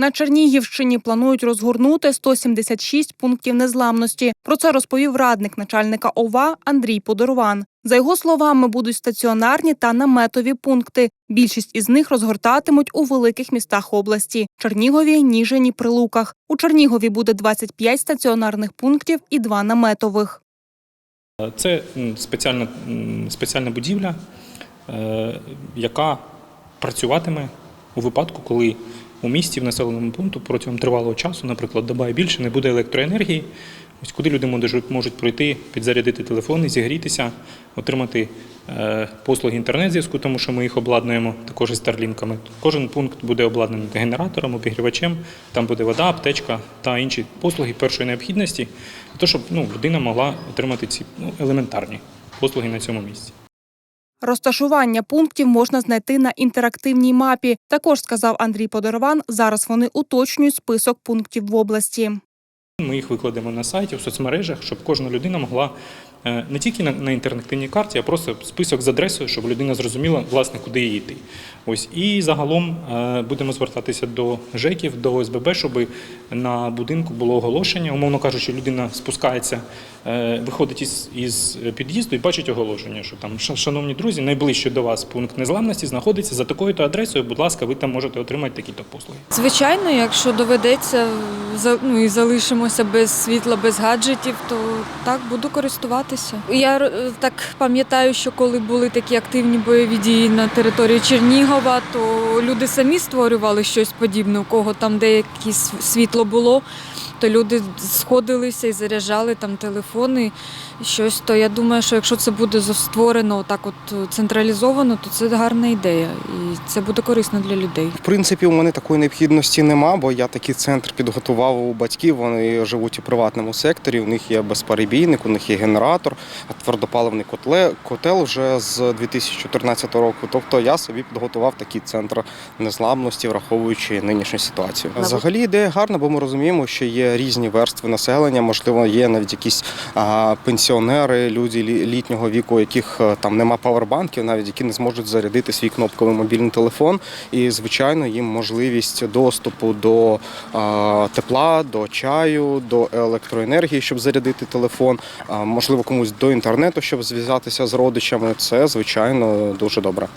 На Чернігівщині планують розгорнути 176 пунктів незламності. Про це розповів радник начальника ОВА Андрій Подорван. За його словами, будуть стаціонарні та наметові пункти. Більшість із них розгортатимуть у великих містах області: Чернігові, Ніжині, Прилуках. У Чернігові буде 25 стаціонарних пунктів і два наметових. Це спеціальна, спеціальна будівля, е, яка працюватиме у випадку, коли у місті в населеному пункту протягом тривалого часу, наприклад, доба і більше, не буде електроенергії. Ось куди люди можуть, пройти, підзарядити телефони, зігрітися, отримати е, послуги інтернет-зв'язку, тому що ми їх обладнуємо також із старлінками. Кожен пункт буде обладнаний генератором, обігрівачем, там буде вода, аптечка та інші послуги першої необхідності, для того, щоб ну, людина могла отримати ці ну, елементарні послуги на цьому місці. Розташування пунктів можна знайти на інтерактивній мапі. Також сказав Андрій Подорван. Зараз вони уточнюють список пунктів в області. Ми їх викладемо на сайті, в соцмережах, щоб кожна людина могла не тільки на, на інтерактивній карті, а просто список з адресою, щоб людина зрозуміла, власне, куди їй йти. Ось і загалом е, будемо звертатися до ЖЕКів, до ОСББ, щоб на будинку було оголошення. Умовно кажучи, людина спускається, е, виходить із, із під'їзду і бачить оголошення, що там, шановні друзі, найближче до вас пункт незламності знаходиться за такою-то адресою. Будь ласка, ви там можете отримати такі-то послуги. Звичайно, якщо доведеться ну, і залишимося без світла, без гаджетів, то так буду користуватися. Я е, так пам'ятаю, що коли були такі активні бойові дії на території Чернігова, то люди самі створювали щось подібне, у кого там деяке світло було. То люди сходилися і заряджали там телефони, щось. То я думаю, що якщо це буде створено так от е, централізовано, то це гарна ідея, і це буде корисно для людей. В принципі, у мене такої необхідності нема, бо я такий центр підготував у батьків. Вони живуть у приватному секторі. У них є безперебійник, у них є генератор, твердопаливний котле, котел вже з 2014 року. Тобто я собі підготував такий центр незламності, враховуючи нинішню ситуацію. Взагалі ідея гарна, бо ми розуміємо, що є різні верстви населення. Можливо, є навіть якісь пенсіонери, люди літнього віку, у яких е, там нема павербанків, навіть які не зможуть зарядити свій кнопковий мобільний телефон. І звичайно, їм можливість доступу до тепла, до чаю, до електроенергії, щоб зарядити телефон. А, можливо, комусь до інтернету, щоб зв'язатися з родичами. Це звичайно дуже добре.